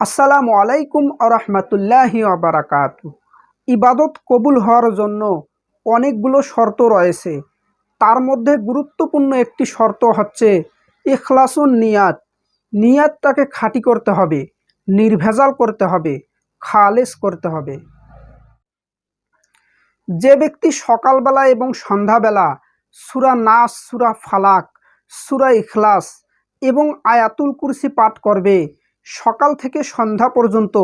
আসসালামু আলাইকুম আরহামতুল্লাহি আবরাকাত ইবাদত কবুল হওয়ার জন্য অনেকগুলো শর্ত রয়েছে। তার মধ্যে গুরুত্বপূর্ণ একটি শর্ত হচ্ছে ইখলাসুন নিয়াত। নিয়াতটাকে খাঁটি করতে হবে, নির্ভেজাল করতে হবে, খালেস করতে হবে। যে ব্যক্তি সকালবেলা এবং সন্ধ্যাবেলা সুরা নাস, সুরা ফালাক, সুরা ইখলাস এবং আয়াতুল কুরসি পাঠ করবে সকাল থেকে সন্ধ্যা পর্যন্ত,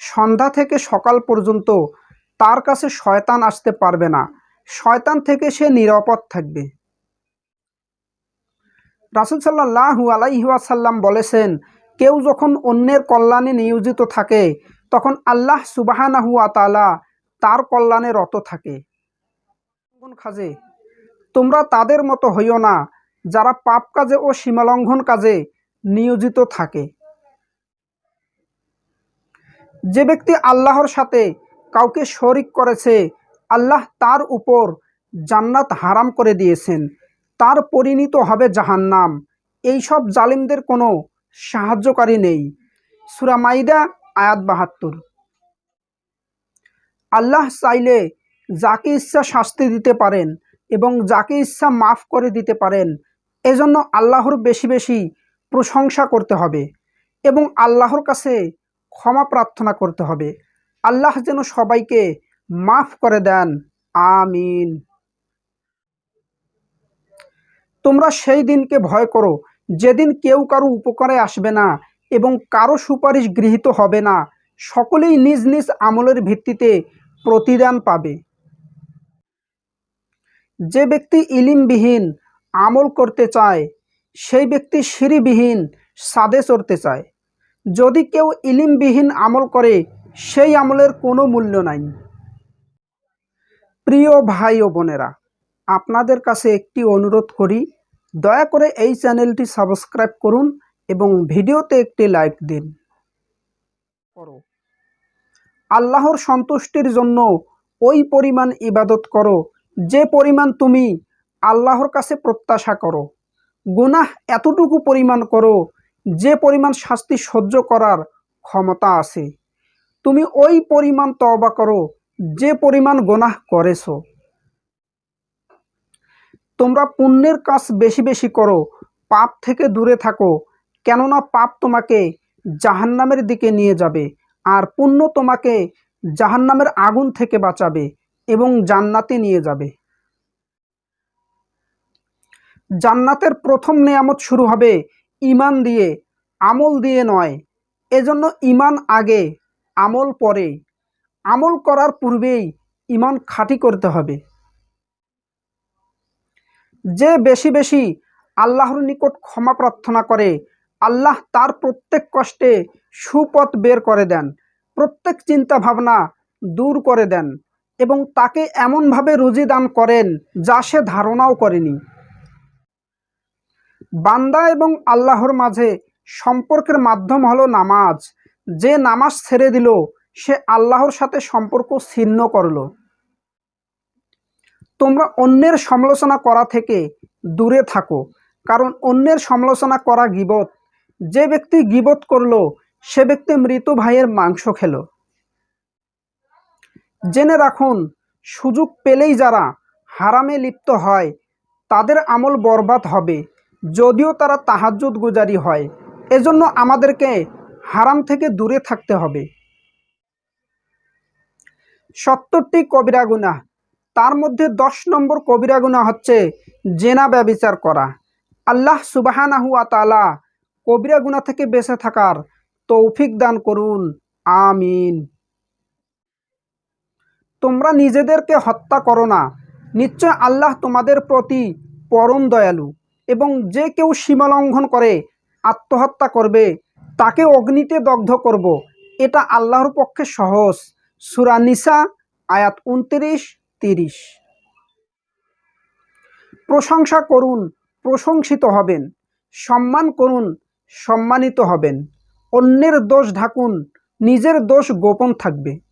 সন্ধ্যা থেকে সকাল পর্যন্ত তার কাছে শয়তান আসতে পারবে না। শয়তান থেকে সে নিরাপদ থাকবে। রাসুল সাল্লাহু আলাইহাসাল্লাম বলেছেন, কেউ যখন অন্যের কল্যাণে নিয়োজিত থাকে, তখন আল্লাহ সুবাহানাহুয়া তালা তার কল্যাণে রত থাকে। খাজে, তোমরা তাদের মতো হইও না যারা পাপ কাজে ও সীমালঙ্ঘন কাজে নিয়োজিত থাকে। যে ব্যক্তি আল্লাহর সাথে কাউকে শরিক করেছে, আল্লাহ তার উপর জান্নাত হারাম করে দিয়েছেন। তার পরিণত হবে জাহান্নাম। এইসব জালিমদের কোনো সাহায্যকারী নেই। সুরা মাইদা, আয়াত বাহাত্তর। আল্লাহ চাইলে যাকে ইচ্ছা শাস্তি দিতে পারেন এবং যাকে ইচ্ছা মাফ করে দিতে পারেন, এজন্য আল্লাহর বেশি বেশি প্রশংসা করতে হবে এবং আল্লাহর কাছে ক্ষমা প্রার্থনা করতে হবে। আল্লাহ যেন সবাইকে মাফ করে দেন। আমিন। তোমরা সেই দিনকে ভয় করো। যেদিন কেউ কারও উপকারে আসবে না এবং কারও সুপারিশ গৃহীত হবে না। সকলেই নিজ নিজ আমলের ভিত্তিতে প্রতিদান পাবে। যে ব্যক্তি ইলিমবিহীন, আমল করতে চায়, সেই ব্যক্তি সিঁড়িবিহীন, সাদে চড়তে চায়। যদি কেউ ইলিমবিহীন আমল করে, সেই আমলের কোনো মূল্য নাই। প্রিয় ভাই ও বোনেরা, আপনাদের কাছে একটি অনুরোধ করি, দয়া করে এই চ্যানেলটি সাবস্ক্রাইব করুন এবং ভিডিওতে একটি লাইক দিন। করো। আল্লাহর সন্তুষ্টির জন্য ওই পরিমাণ ইবাদত করো, যে পরিমাণ তুমি আল্লাহর কাছে প্রত্যাশা করো। গুনাহ এতটুকু পরিমাণ করো যে পরিমাণ শাস্তি সহ্য করার ক্ষমতা আছে, তুমি ওই পরিমাণ তবা করো, যে পরিমাণ গোনাহ করেছ। তোমরা পুণ্যের কাজ বেশি বেশি করো, পাপ থেকে দূরে থাকো, কেননা পাপ তোমাকে জাহান্নামের দিকে নিয়ে যাবে, আর পুণ্য তোমাকে জাহান্নামের আগুন থেকে বাঁচাবে এবং জান্নাতে নিয়ে যাবে। জান্নাতের প্রথম নেয়ামত শুরু হবে ইমান দিয়ে, আমল দিয়ে নয়। এজন্য ইমান আগে, আমল পরে। আমল করার পূর্বেই ইমান খাঁটি করতে হবে। যে বেশি বেশি আল্লাহর নিকট ক্ষমা প্রার্থনা করে, আল্লাহ তার প্রত্যেক কষ্টে সুপথ বের করে দেন, প্রত্যেক চিন্তা ভাবনা দূর করে দেন এবং তাকে এমনভাবে রুজি দান করেন যা সে ধারণাও করেনি। বান্দা এবং আল্লাহর মাঝে সম্পর্কের মাধ্যম হলো নামাজ। যে নামাজ ছেড়ে দিল, সে আল্লাহর সাথে সম্পর্ক ছিন্ন করল। তোমরা অন্যের সমালোচনা করা থেকে দূরে থাকো, কারণ অন্যের সমালোচনা করা গিবত। যে ব্যক্তি গিবত করল, সে ব্যক্তি মৃত ভাইয়ের মাংস খেল। জেনে রাখুন, সুযোগ পেলেই যারা হারামে লিপ্ত হয়, তাদের আমল বরবাদ হবে। যদিও তারা তাহাজুদ গুজারি হয়, এজন্য আমাদেরকে হারাম থেকে দূরে থাকতে হবে। সত্তরটি কবিরা গুনাহ, তার মধ্যে দশ নম্বর কবিরা গুণা হচ্ছে জেনা ব্যবিচার করা। আল্লাহ সুবাহানাহু আতালা কবিরা গুণা থেকে বেঁচে থাকার তৌফিক দান করুন। আমিন। তোমরা নিজেদেরকে হত্যা করো না, নিশ্চয় আল্লাহ তোমাদের প্রতি পরম দয়ালু। এবং যে কেউ সীমা লঙ্ঘন করে, আত্মহত্যা করবে, তাকে অগ্নিতে দগ্ধ করব। এটা আল্লাহর পক্ষে সহজ। সুরানিসা আয়াত উনত্রিশ, তিরিশ। প্রশংসা করুন, প্রশংসিত হবেন। সম্মান করুন, সম্মানিত হবেন। অন্যের দোষ ঢাকুন, নিজের দোষ গোপন থাকবে।